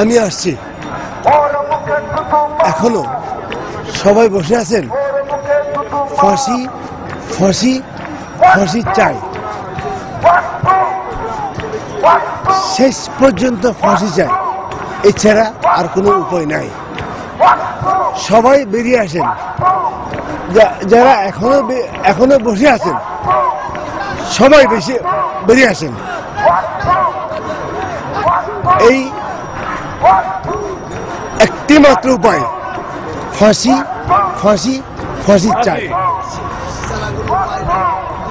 আমি আসছি। এখনও? সবাই বসে আছেন? ফাঁসি ফাঁসি ফাঁসি চাই শেষ পর্যন্ত ফাঁসি চাই। এছাড়া আর কোনো উপায় নাই। সবাই বেরিয়ে আসেন। যারা এখনও এখনও বসে আছেন, সবাই বেশি বেরিয়ে আসেন। এই একটি মাত্র উপায়। ফাঁসি ফাঁসি ফাঁসি চাই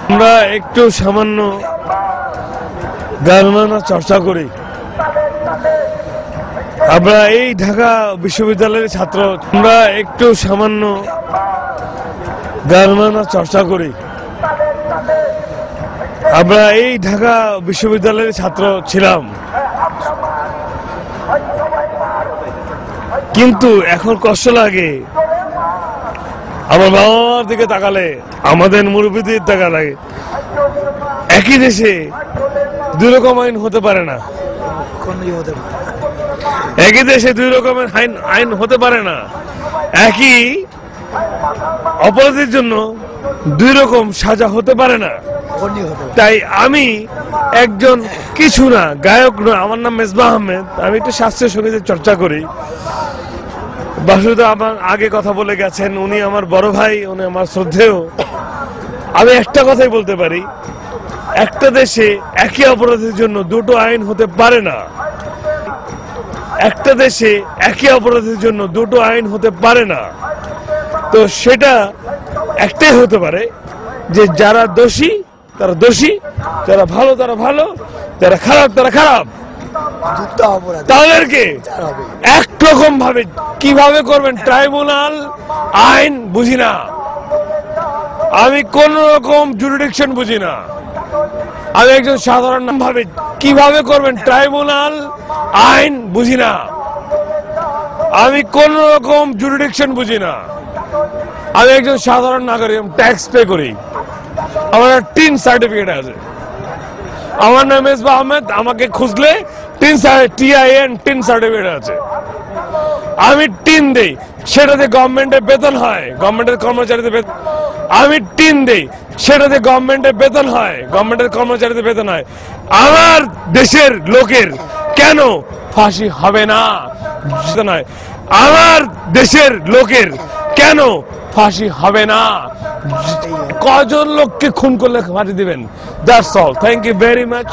আমরা একটু সামান্য গান চর্চা করি। আমরা এই ঢাকা বিশ্ববিদ্যালয়ের ছাত্র, আমরা একটু সামান্য গান চর্চা করি। আমরা এই ঢাকা বিশ্ববিদ্যালয়ের ছাত্র ছিলাম। কিন্তু এখন কষ্ট লাগে। আমার বাবার দিকে তাকালে আমাদের মুরব্বীদের টাকা লাগে। একই দেশে দুই রকম আইন হতে পারে না। একই দেশে দুই রকমের আইন আইন হতে পারে না। একই অপরাধের জন্য দুই রকম সাজা হতে পারে না। তাই আমি একজন কিছু না গায়ক না আমার নাম মেজবা আহমেদ। আমি একটু শাস্ত্রীয় সঙ্গীতের চর্চা করি বাসুদা আমার আগে কথা বলে গেছেন, উনি আমার বড় ভাই, উনি আমার শ্রদ্ধেয়। আমি একটা কথাই বলতে পারি, একটা দেশে একই অপরাধের জন্য দুটো আইন হতে পারে না। একটা দেশে একই অপরাধের জন্য দুটো আইন হতে পারে না। তো সেটা একটাই হতে পারে, যে যারা দোষী, তারা দোষী, যারা ভালো, তারা ভালো, যারা খারাপ, তারা খারাপ। তাদেরকে একরকম ভাবে কীভাবে করবেন ট্রাইব্যুনাল আইন বুঝি না। আমি কোন রকম জুরিডিকশন বুঝি না। আমি একজন সাধারণ ভাবে কীভাবে করবেন ট্রাইব্যুনাল আইন বুঝি না। আমি কোন রকম জুরিডিকশন বুঝি না। আমি একজন সাধারণ নাগরিক ট্যাক্স পে করি। আমার টিন সার্টিফিকেট আছে। আমার নাম মেজবা আহমেদ, আমাকে খুঁজলে টিন টিআইএন টিন সার্টিফিকেট আছে। আমি টিন দেই, সেটাতে গভর্নমেন্টের বেতন হয়, গভর্নমেন্টের কর্মচারীদের বেতন আমি টিন দেই, সেটাতে গভর্নমেন্টের বেতন হয়, গভর্নমেন্টের কর্মচারীদের বেতন হয়। আমার দেশের লোকের কেন ফাঁসি হবে না? নয়। আমার দেশের লোকের কেন ফাঁসি হবে না। কজন লোককে খুন করলে ফাঁসি দিবেন? That's all thank you very much